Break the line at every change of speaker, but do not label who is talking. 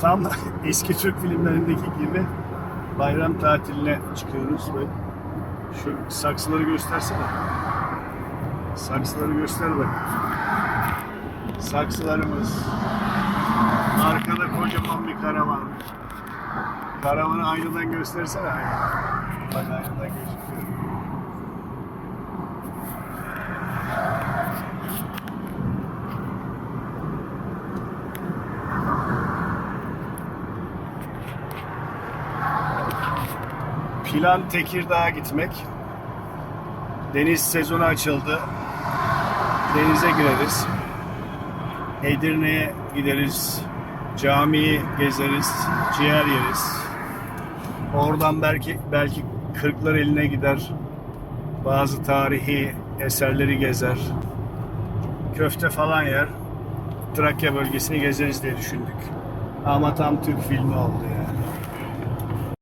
Tam eski Türk filmlerindeki gibi bayram tatiline çıkıyoruz ve şu saksıları göstersene. Saksıları göster bak. Saksılarımız. Arkada kocaman bir karavan. Karavanı aynadan göstersene. Bak aynadan gözüküyor. Plan Tekirdağ'a gitmek. Deniz sezonu açıldı. Denize gireriz. Edirne'ye gideriz. Camiyi gezeriz. Ciğer yeriz. Oradan belki belki Kırklar eline gider. Bazı tarihi eserleri gezer. Köfte falan yer. Trakya bölgesini gezeriz diye düşündük. Ama tam Türk filmi oldu yani.